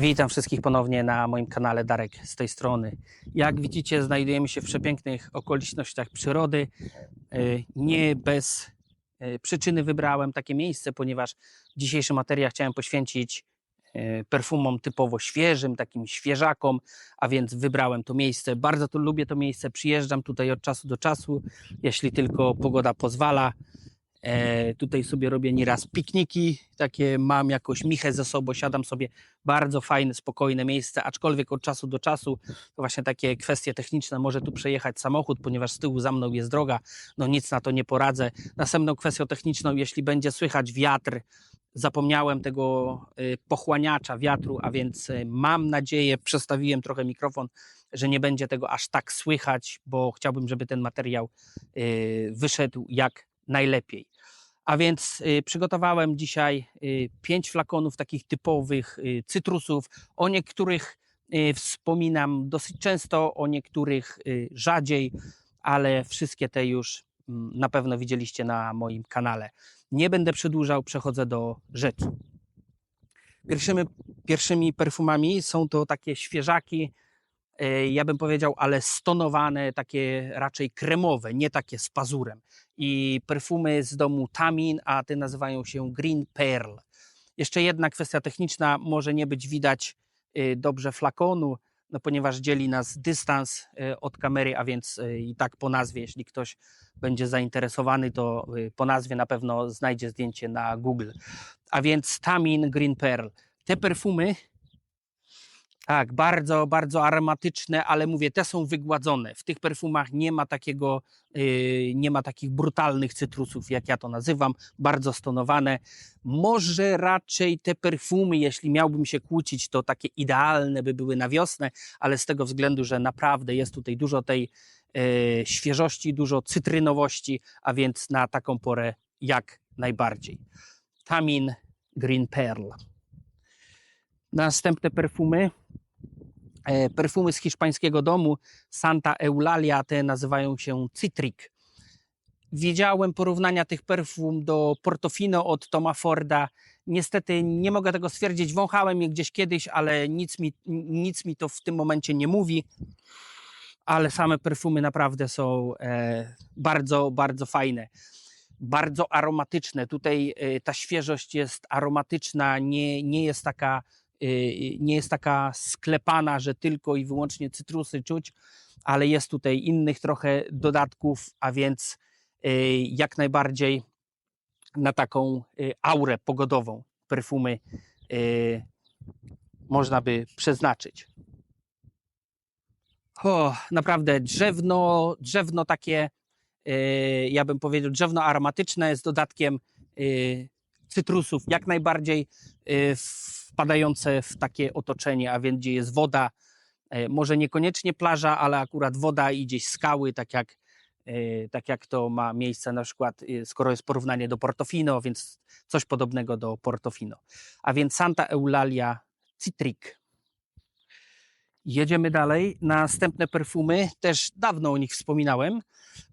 Witam wszystkich ponownie na moim kanale Darek z tej strony. Jak widzicie, znajdujemy się w przepięknych okolicznościach przyrody. Y, Nie bez y, przyczyny wybrałem takie miejsce, ponieważ dzisiejszy materiał chciałem poświęcić y, perfumom typowo świeżym, takim świeżakom, a więc wybrałem to miejsce. Bardzo tu lubię to miejsce, przyjeżdżam tutaj od czasu do czasu, jeśli tylko pogoda pozwala. E, tutaj sobie robię nieraz pikniki, takie mam jakąś michę ze sobą, siadam sobie, bardzo fajne, spokojne miejsce, aczkolwiek od czasu do czasu to właśnie takie kwestie techniczne, może tu przejechać samochód, ponieważ z tyłu za mną jest droga, no nic na to nie poradzę. Następną kwestią techniczną, jeśli będzie słychać wiatr, zapomniałem tego y, pochłaniacza wiatru, a więc y, mam nadzieję, przestawiłem trochę mikrofon, że nie będzie tego aż tak słychać, bo chciałbym, żeby ten materiał y, wyszedł jak najlepiej. A więc y, przygotowałem dzisiaj y, pięć flakonów takich typowych y, cytrusów. O niektórych wspominam dosyć często, o niektórych rzadziej, ale wszystkie te już mm, na pewno widzieliście na moim kanale. Nie będę przedłużał, przechodzę do rzeczy. Pierwszymi, pierwszymi perfumami są to takie świeżaki, ja bym powiedział, ale stonowane, takie raczej kremowe, nie takie z pazurem. I perfumy z domu Tamin, a te nazywają się Green Pearl. Jeszcze jedna kwestia techniczna, może nie być widać e, dobrze flakonu, no ponieważ dzieli nas dystans e, od kamery, a więc e, i tak po nazwie, jeśli ktoś będzie zainteresowany, to e, po nazwie na pewno znajdzie zdjęcie na Google. A więc Tamin Green Pearl. Te perfumy tak, bardzo, bardzo aromatyczne, ale mówię, te są wygładzone. W tych perfumach nie ma takiego, yy, nie ma takich brutalnych cytrusów, jak ja to nazywam, bardzo stonowane. Może raczej te perfumy, jeśli miałbym się kłócić, to takie idealne by były na wiosnę, ale z tego względu, że naprawdę jest tutaj dużo tej yy, świeżości, dużo cytrynowości, a więc na taką porę jak najbardziej. Tamin Green Pearl. Następne perfumy. E, Perfumy z hiszpańskiego domu Santa Eulalia, te nazywają się Citric. Widziałem porównania tych perfum do Portofino od Toma Forda. Niestety nie mogę tego stwierdzić. Wąchałem je gdzieś kiedyś, ale nic mi, nic mi to w tym momencie nie mówi. Ale same perfumy naprawdę są e, bardzo, bardzo fajne. Bardzo aromatyczne. Tutaj e, ta świeżość jest aromatyczna, nie, nie jest taka nie jest taka sklepana, że tylko i wyłącznie cytrusy czuć, ale jest tutaj innych trochę dodatków, a więc y, jak najbardziej na taką y, aurę pogodową perfumy y, można by przeznaczyć. O, naprawdę drzewno, drzewno takie, y, ja bym powiedział, drzewno aromatyczne z dodatkiem y, cytrusów, jak najbardziej y, wpadające w takie otoczenie, a więc gdzie jest woda, e, może niekoniecznie plaża, ale akurat woda i gdzieś skały, tak jak, e, tak jak to ma miejsce na przykład, e, skoro jest porównanie do Portofino, więc coś podobnego do Portofino. A więc Santa Eulalia Citric. Jedziemy dalej. Następne perfumy, też dawno o nich wspominałem.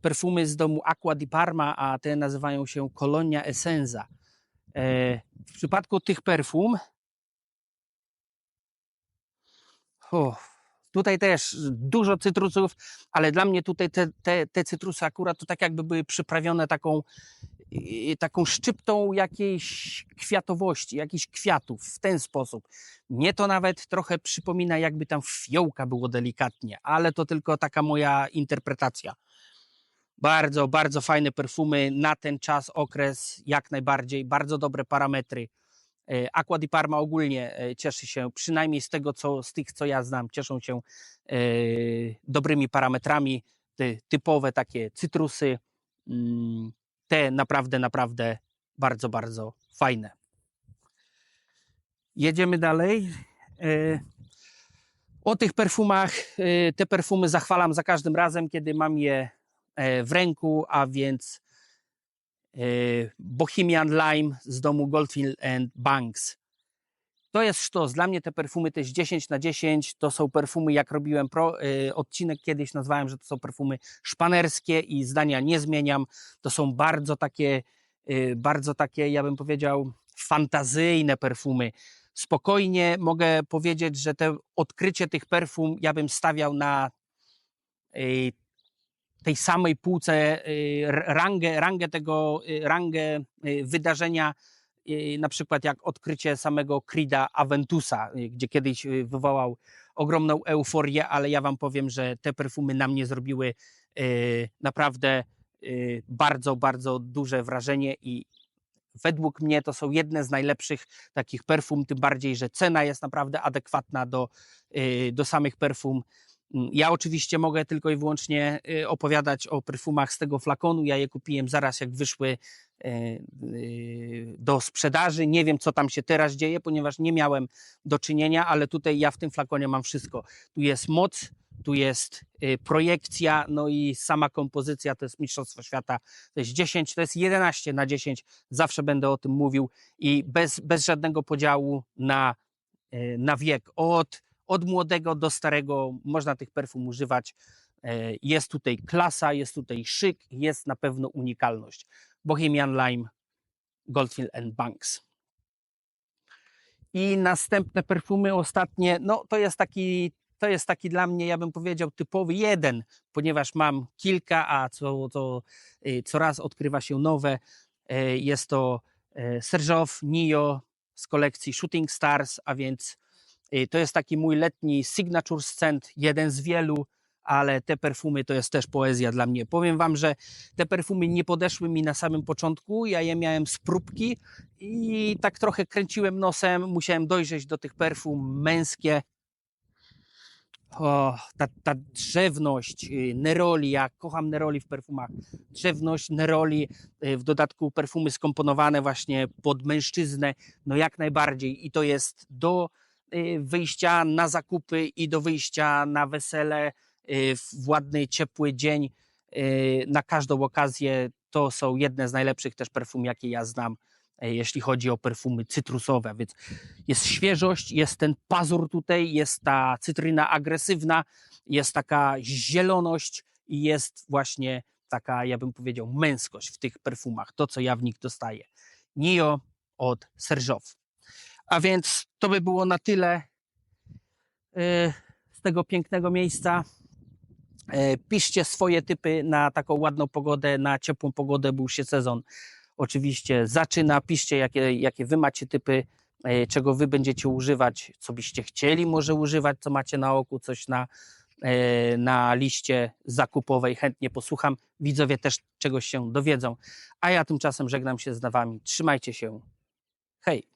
Perfumy z domu Aqua di Parma, a te nazywają się Colonia Essenza. W przypadku tych perfum, o, tutaj też dużo cytrusów, ale dla mnie tutaj te, te, te cytrusy akurat to tak jakby były przyprawione taką, taką szczyptą jakiejś kwiatowości, jakichś kwiatów w ten sposób. Mnie to nawet trochę przypomina, jakby tam fiołka było delikatnie, ale to tylko taka moja interpretacja. Bardzo, bardzo fajne perfumy na ten czas, okres, jak najbardziej, bardzo dobre parametry. E, Aqua di Parma ogólnie e, cieszy się, przynajmniej z tego, co, z tych, co ja znam, cieszą się e, dobrymi parametrami. Typowe takie cytrusy, mm, te naprawdę, naprawdę bardzo, bardzo fajne. Jedziemy dalej. O tych perfumach, te perfumy zachwalam za każdym razem, kiedy mam je w ręku, a więc Bohemian Lime z domu Goldfield and Banks. To jest sztos. Dla mnie te perfumy jest 10 na 10. To są perfumy, jak robiłem pro, e, odcinek kiedyś, nazwałem, że to są perfumy szpanerskie i zdania nie zmieniam. To są bardzo takie, e, bardzo takie, ja bym powiedział, fantazyjne perfumy. spokojnie mogę powiedzieć, że te odkrycie tych perfum ja bym stawiał na y, tej samej półce y, rangę, rangę tego, y, rangę y, wydarzenia, na przykład jak odkrycie samego Creed'a Aventusa, gdzie kiedyś wywołał ogromną euforię, ale ja wam powiem, że te perfumy na mnie zrobiły naprawdę bardzo, bardzo duże wrażenie i według mnie to są jedne z najlepszych takich perfum, tym bardziej, że cena jest naprawdę adekwatna do, do samych perfum. Mm, Ja oczywiście mogę tylko i wyłącznie y, opowiadać o perfumach z tego flakonu. Ja je kupiłem zaraz jak wyszły y, y, do sprzedaży. Nie wiem, co tam się teraz dzieje, ponieważ nie miałem do czynienia, ale tutaj ja w tym flakonie mam wszystko. Tu jest moc, tu jest y, projekcja, no i sama kompozycja to jest Mistrzostwo Świata. To jest 10, to jest 11 na 10. Zawsze będę o tym mówił i bez, bez żadnego podziału na, y, na wiek. Od, od młodego do starego można tych perfum używać. E, Jest tutaj klasa, jest tutaj szyk, jest na pewno unikalność. Bohemian Lime, Goldfield and Banks. I następne perfumy, ostatnie, no to jest taki, to jest taki dla mnie, ja bym powiedział, typowy jeden, ponieważ mam kilka, a co, to, y, coraz odkrywa się nowe. E, Jest to e, Sergeov Nio z kolekcji Shooting Stars, a więc to jest taki mój letni signature scent, jeden z wielu, ale te perfumy to jest też poezja dla mnie. Powiem wam, że te perfumy nie podeszły mi na samym początku, ja je miałem z próbki i tak trochę kręciłem nosem, musiałem dojrzeć do tych perfum męskie. O, ta, ta drzewność y, neroli, ja kocham neroli w perfumach. Drzewność neroli, y, w dodatku perfumy skomponowane właśnie pod mężczyznę, no jak najbardziej. I to jest do y, wyjścia na zakupy i do wyjścia na wesele y, w ładny, ciepły dzień y, na każdą okazję. To są jedne z najlepszych też perfum, jakie ja znam, y, jeśli chodzi o perfumy cytrusowe. Więc jest świeżość, jest ten pazur tutaj, jest ta cytryna agresywna, jest taka zieloność i jest właśnie taka, ja bym powiedział, męskość w tych perfumach. To, co ja w nich dostaję. Nio od Sergeov. A więc to by było na tyle y, z tego pięknego miejsca. E, Piszcie swoje typy na taką ładną pogodę, na ciepłą pogodę, już się sezon oczywiście zaczyna. Piszcie, jakie, jakie wy macie typy, e, czego wy będziecie używać, co byście chcieli może używać, co macie na oku, coś na, na liście zakupowej. Chętnie posłucham. Widzowie też czegoś się dowiedzą. A ja tymczasem żegnam się z wami. Trzymajcie się. Hej!